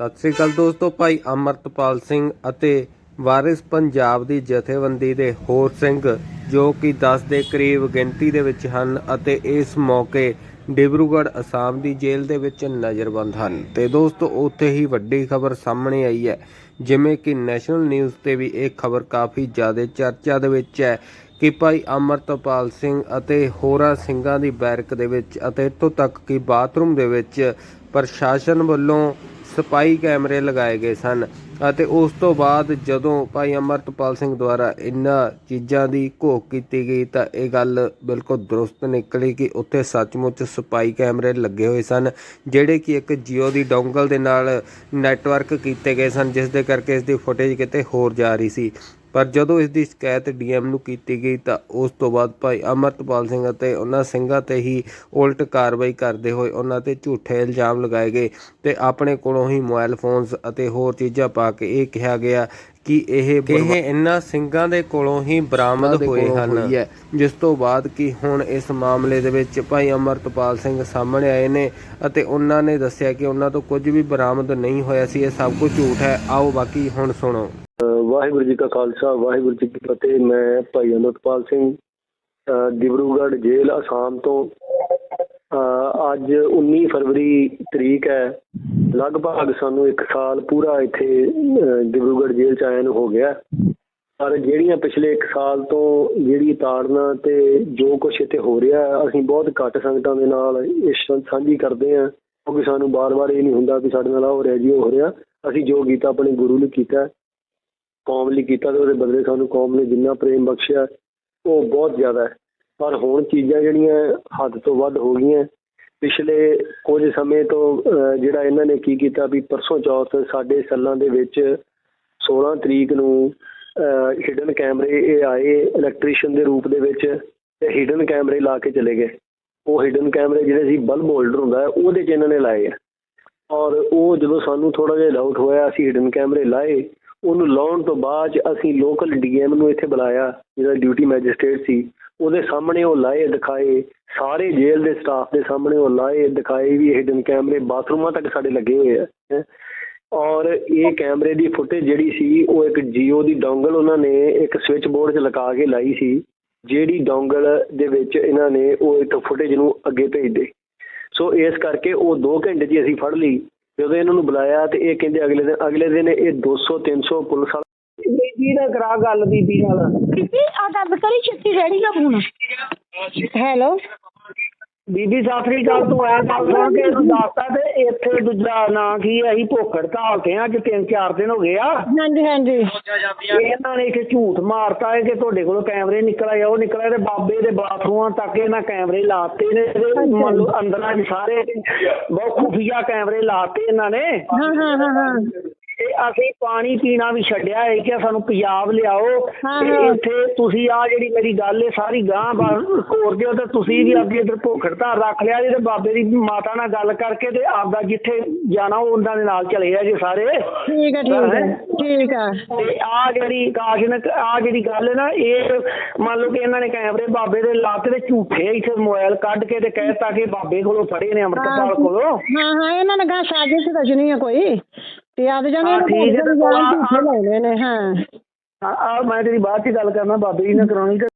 ਸਤਿ ਸ੍ਰੀ ਅਕਾਲ ਦੋਸਤੋ, ਭਾਈ ਅਮਰਤਪਾਲ ਸਿੰਘ ਅਤੇ ਵਾਰਿਸ ਪੰਜਾਬ ਦੀ ਜਥੇਬੰਦੀ ਦੇ ਹੋਰ ਸਿੰਘ ਜੋ ਕਿ 10 ਦੇ ਕਰੀਬ ਗਿਣਤੀ ਦੇ ਵਿੱਚ ਹਨ ਅਤੇ ਇਸ ਮੌਕੇ ਡਿਬਰੂਗੜ੍ਹ ਅਸਾਮ ਦੀ ਜੇਲ੍ਹ ਦੇ ਵਿੱਚ ਨਜ਼ਰਬੰਦ ਹਨ। ਤੇ ਦੋਸਤੋ, ਉੱਥੇ ਹੀ ਵੱਡੀ ਖਬਰ ਸਾਹਮਣੇ ਆਈ ਹੈ। ਜਿਵੇਂ ਕਿ ਨੈਸ਼ਨਲ ਨਿਊਜ਼ ਤੇ ਵੀ ਇਹ ਖਬਰ ਕਾਫੀ ਜ਼ਿਆਦਾ ਚਰਚਾ ਦੇ ਵਿੱਚ ਹੈ ਕਿ ਭਾਈ ਅਮਰਤਪਾਲ ਸਿੰਘ ਅਤੇ ਹੋਰਾਂ ਸਿੰਘਾਂ ਦੀ ਬੈਰਕ ਦੇ ਵਿੱਚ ਅਤੇ ਇੱਥੋਂ ਤੱਕ ਕਿ ਬਾਥਰੂਮ ਦੇ ਵਿੱਚ ਪ੍ਰਸ਼ਾਸਨ ਵੱਲੋਂ ਸਪਾਈ ਕੈਮਰੇ ਲਗਾਏ ਗਏ ਸਨ ਅਤੇ ਉਸ ਤੋਂ ਬਾਅਦ ਜਦੋਂ ਭਾਈ ਅਮਰਤਪਾਲ ਸਿੰਘ ਦੁਆਰਾ ਇਨ੍ਹਾਂ ਚੀਜ਼ਾਂ ਦੀ ਘੋਖ ਕੀਤੀ ਗਈ ਤਾਂ ਇਹ ਗੱਲ ਬਿਲਕੁਲ ਦਰੁਸਤ ਨਿਕਲੀ ਕਿ ਉੱਥੇ ਸੱਚਮੁੱਚ ਸਪਾਈ ਕੈਮਰੇ ਲੱਗੇ ਹੋਏ ਸਨ, ਜਿਹੜੇ ਕਿ ਇੱਕ ਜੀਓ ਦੀ ਡੋਂਗਲ ਦੇ ਨਾਲ ਨੈਟਵਰਕ ਕੀਤੇ ਗਏ ਸਨ, ਜਿਸ ਦੇ ਕਰਕੇ ਇਸ ਦੀ ਫੁਟੇਜ ਕਿਤੇ ਹੋਰ ਜਾ ਰਹੀ ਸੀ। ਪਰ ਜਦੋਂ ਇਸ ਦੀ ਸ਼ਿਕਾਇਤ ਡੀਐਮ ਨੂੰ ਕੀਤੀ ਗਈ ਤਾਂ ਉਸ ਤੋਂ ਬਾਅਦ ਭਾਈ ਅਮਰਤਪਾਲ ਸਿੰਘ ਅਤੇ ਉਹਨਾਂ ਸਿੰਘਾਂ ਤੇ ਹੀ ਉਲਟ ਕਾਰਵਾਈ ਕਰਦੇ ਹੋਏ ਉਹਨਾਂ ਤੇ ਝੂਠੇ ਇਲਜ਼ਾਮ ਲਗਾਏ ਗਏ ਤੇ ਆਪਣੇ ਕੋਲੋਂ ਹੀ ਮੋਬਾਈਲ ਫੋਨਸ ਅਤੇ ਹੋਰ ਚੀਜ਼ਾਂ ਪਾ ਕੇ ਇਹ ਕਿਹਾ ਗਿਆ ਕਿ ਇਹ ਇਹ ਇਹਨਾਂ ਸਿੰਘਾਂ ਦੇ ਕੋਲੋਂ ਹੀ ਬਰਾਮਦ ਹੋਏ ਹਨ। ਜਿਸ ਤੋਂ ਬਾਅਦ ਕਿ ਹੁਣ ਇਸ ਮਾਮਲੇ ਦੇ ਵਿੱਚ ਭਾਈ ਅਮਰਤਪਾਲ ਸਿੰਘ ਸਾਹਮਣੇ ਆਏ ਨੇ ਅਤੇ ਉਹਨਾਂ ਨੇ ਦੱਸਿਆ ਕਿ ਉਹਨਾਂ ਤੋਂ ਕੁਝ ਵੀ ਬਰਾਮਦ ਨਹੀਂ ਹੋਇਆ ਸੀ ਇਹ ਸਭ ਕੁਝ ਝੂਠ ਹੈ। ਆਓ ਬਾਕੀ ਹੁਣ ਸੁਣੋ। ਵਾਹਿਗੁਰੂ ਜੀ ਕਾ ਖਾਲਸਾ, ਵਾਹਿਗੁਰੂ ਜੀ ਕੀ ਫਤਿਹ। ਮੈਂ ਭਾਈ ਅਮਰਪਾਲ ਸਿੰਘ ਡਿਬਰੂਗੜ੍ਹ ਜੇਲ੍ਹ ਅਸਾਮ ਤੋਂ। ਅੱਜ 19 ਫਰਵਰੀ ਤਰੀਕ ਹੈ। ਲਗਭਗ ਸਾਨੂੰ 1 ਸਾਲ ਪੂਰਾ ਇੱਥੇ ਡਿਬਰੂਗੜ੍ਹ ਜੇਲ੍ਹ ਚ ਆਇਆ ਨੂੰ ਹੋ ਗਿਆ। ਪਰ ਜਿਹੜੀਆਂ ਪਿਛਲੇ 1 ਸਾਲ ਤੋਂ ਜਿਹੜੀ ਤਾੜਨਾ ਤੇ ਜੋ ਕੁਝ ਇੱਥੇ ਹੋ ਰਿਹਾ, ਅਸੀਂ ਬਹੁਤ ਘੱਟ ਸੰਗਤਾਂ ਦੇ ਨਾਲ ਇਸ ਸਾਂਝੀ ਕਰਦੇ ਹਾਂ। ਕਿਉਂਕਿ ਸਾਨੂੰ ਬਾਰ-ਬਾਰ ਇਹ ਨਹੀਂ ਹੁੰਦਾ ਕਿ ਸਾਡੇ ਨਾਲ ਆਹ ਹੋ ਰਿਹਾ, ਜੀ ਉਹ ਹੋ ਰਿਹਾ। ਅਸੀਂ ਜੋ ਕੀਤਾ, ਆਪਣੇ ਗੁਰੂ ਲਈ ਕੀਤਾ। ਕੌਮ ਲਈ ਕੀਤਾ ਤੇ ਉਹਦੇ ਬਦਲੇ ਸਾਨੂੰ ਕੌਮ ਨੇ ਜਿੰਨਾ ਪ੍ਰੇਮ ਬਖਸ਼ਿਆ, ਉਹ ਬਹੁਤ ਜ਼ਿਆਦਾ ਹੈ। ਪਰ ਹੁਣ ਚੀਜ਼ਾਂ ਜਿਹੜੀਆਂ ਹੱਦ ਤੋਂ ਵੱਧ ਹੋ ਗਈਆਂ, ਪਿਛਲੇ ਕੁਝ ਸਮੇਂ ਤੋਂ ਜਿਹੜਾ ਇਹਨਾਂ ਨੇ ਕੀ ਕੀਤਾ ਵੀ ਪਰਸੋਂ ਚੌਥ ਸਾਡੇ ਸੱਲਾਂ ਦੇ ਵਿੱਚ 16 ਤਰੀਕ ਨੂੰ ਹਿਡਨ ਕੈਮਰੇ ਇਹ ਆਏ ਇਲੈਕਟ੍ਰੀਸ਼ੀਅਨ ਦੇ ਰੂਪ ਦੇ ਵਿੱਚ ਤੇ ਹਿਡਨ ਕੈਮਰੇ ਲਾ ਕੇ ਚਲੇ ਗਏ। ਉਹ ਹਿਡਨ ਕੈਮਰੇ ਜਿਹੜੇ ਸੀ ਬਲਬ ਹੋਲਡਰ ਹੁੰਦਾ ਉਹਦੇ ਚ ਇਹਨਾਂ ਨੇ ਲਾਏ ਆ। ਔਰ ਉਹ ਜਦੋਂ ਸਾਨੂੰ ਥੋੜਾ ਜਿਹਾ ਡਾਊਟ ਹੋਇਆ, ਅਸੀਂ ਹਿਡਨ ਕੈਮਰੇ ਲਾਏ ਉਹਨੂੰ ਲਾਉਣ ਤੋਂ ਬਾਅਦ 'ਚ ਅਸੀਂ ਲੋਕਲ ਡੀਐਮ ਨੂੰ ਇੱਥੇ ਬੁਲਾਇਆ ਜਿਹੜਾ ਡਿਊਟੀ ਮੈਜਿਸਟ੍ਰੇਟ ਸੀ। ਉਹਦੇ ਸਾਹਮਣੇ ਉਹ ਲਾਏ ਦਿਖਾਏ, ਸਾਰੇ ਜੇਲ੍ਹ ਦੇ ਸਟਾਫ ਦੇ ਸਾਹਮਣੇ ਉਹ ਲਾਏ ਦਿਖਾਏ ਵੀ ਹਿਡਨ ਕੈਮਰੇ ਬਾਥਰੂਮਾਂ ਤੱਕ ਸਾਡੇ ਲੱਗੇ ਹੋਏ ਆ ਔਰ ਇਹ ਕੈਮਰੇ ਦੀ ਫੁਟੇਜ ਜਿਹੜੀ ਸੀ, ਉਹ ਇੱਕ ਜੀਓ ਦੀ ਡੋਂਗਲ ਉਹਨਾਂ ਨੇ ਇੱਕ ਸਵਿਚ ਬੋਰਡ 'ਚ ਲਗਾ ਕੇ ਲਾਈ ਸੀ, ਜਿਹੜੀ ਡੋਂਗਲ ਦੇ ਵਿੱਚ ਇਹਨਾਂ ਨੇ ਉਹ ਇੱਕ ਫੁਟੇਜ ਨੂੰ ਅੱਗੇ ਭੇਜਦੇ ਸੋ ਇਸ ਕਰਕੇ ਉਹ 2 ਘੰਟੇ ਦੀ ਅਸੀਂ ਫੜ ਲਈ। ਜਦੋਂ ਇਹਨਾਂ ਨੂੰ ਬੁਲਾਇਆ ਤੇ ਇਹ ਕਹਿੰਦੇ ਅਗਲੇ ਦਿਨ ਅਗਲੇ ਦਿਨ ਇਹ 200 300 ਪੁਲਿਸ ਵਾਲਾ ਬੀਬੀ ਨਾਲ ਕਰਾ ਗੱਲ ਬੀਬੀ ਨਾਲ। ਬੀਬੀ ਆ ਗੱਲ ਕਰੀ ਛੇਤੀ ਰੈਡੀ ਦਾ ਫੋਨ ਹੈਲੋ ਬੀਬੀ ਸਾਫਰੀ ਗੱਲ ਤੂੰ ਐ ਗੱਲ ਸੁਣ ਕੇ ਤੂੰ ਦੱਸਤਾ ਤੇ ਇੱਥੇ ਦੂਜਾ ਨਾਂ ਕੀ ਹੈ ਅਸੀਂ ਭੁੱਖ ਹੜਤਾਲ ਤੇ ਆ ਅੱਜ ਤਿੰਨ ਚਾਰ ਦਿਨ ਹੋ ਗਏ ਆ। ਹਾਂਜੀ ਹਾਂਜੀ। ਇਹਨਾਂ ਨੇ ਇੱਕ ਝੂਠ ਮਾਰਤਾ ਹੈ ਕਿ ਤੁਹਾਡੇ ਕੋਲ ਕੈਮਰੇ ਨਿਕਲ ਆਏ ਉਹ ਨਿਕਲ ਆਏ ਤੇ ਬਾਬੇ ਦੇ ਬਾਥਰੂਮਾਂ ਤੱਕ ਇਹਨਾਂ ਕੈਮਰੇ ਲਾਤੇ ਨੇ ਤੇ ਮੰਨ ਲਓ ਅੰਦਰਾਂ 'ਚ ਸਾਰੇ ਬਹੁਤ ਖੁਫੀਆ ਕੈਮਰੇ ਲਾਤੇ ਇਹਨਾਂ ਨੇ। ਹਾਂ ਹਾਂ ਹਾਂ। ਅਸੀਂ ਪਾਣੀ ਪੀਣਾ ਵੀ ਛੱਡਿਆ ਹੈ ਕਿ ਸਾਨੂੰ ਪੰਜਾਬ ਲਿਆਓ। ਤੇ। ਇੱਥੇ ਤੁਸੀਂ ਆ ਜਿਹੜੀ ਮੇਰੀ ਗੱਲ ਹੈ ਸਾਰੀ ਗਾਂ ਕੋਰ ਦਿਓ ਤੇ ਤੁਸੀਂ ਵੀ ਆਪਣੀ ਇੱਧਰ ਭੁੱਖ ਹੜਤਾਲ ਰੱਖ ਲਿਆ ਜੀ ਤੇ ਬਾਬੇ ਦੀ ਮਾਤਾ ਨਾਲ ਗੱਲ ਕਰਕੇ ਤੇ ਆਪਦਾ ਜਿੱਥੇ ਜਾਣਾ ਉਹ ਉਹਨਾਂ ਦੇ ਨਾਲ ਚਲੇ ਆ ਜੀ ਸਾਰੇ। ਠੀਕ ਹੈ ਠੀਕ ਹੈ? ਠੀਕ ਹੈ ਤੇ ਆ ਜਿਹੜੀ ਕਾਸ਼ਨਕ ਆ ਜਿਹੜੀ ਗੱਲ ਹੈ ਨਾ ਇਹ ਮੰਨ ਲਓ ਕਿ ਇਹਨਾਂ ਨੇ ਕੈਮਰੇ ਬਾਬੇ ਦੇ ਲਾਤੇ ਤੇ ਝੂਠੇ ਇੱਥੇ ਮੋਬਾਈਲ ਕੱਢ ਕੇ ਤੇ ਕਹਿਤਾ ਕਿ ਬਾਬੇ ਕੋਲੋਂ ਫੜੇ ਨੇ ਅੰਮ੍ਰਿਤਪਾਲ ਕੋਲੋਂ। ਹਾਂ ਹਾਂ ਇਹਨਾਂ ਨੇ ਗਾ ਸਾਜ਼ਿਸ਼ ਰਚਣੀ ਹੈ ਕੋਈ। ਤੇ ਆਦ ਜਾਣੇ ਹਾਂ, ਠੀਕ ਹੈ, ਤੇ ਜਾਨ ਆ- ਝੂਠੇ ਲਾਉਣੇ ਨੇ ਹਾਂ। ਆ ਆ ਮੈਂ ਤੇਰੀ ਬਾਅਦ ਚ ਗੱਲ ਕਰਨਾ ਬਾਬੇ ਜੀ ਨਾਲ ਕਰਾਉਣੀ ਤੇ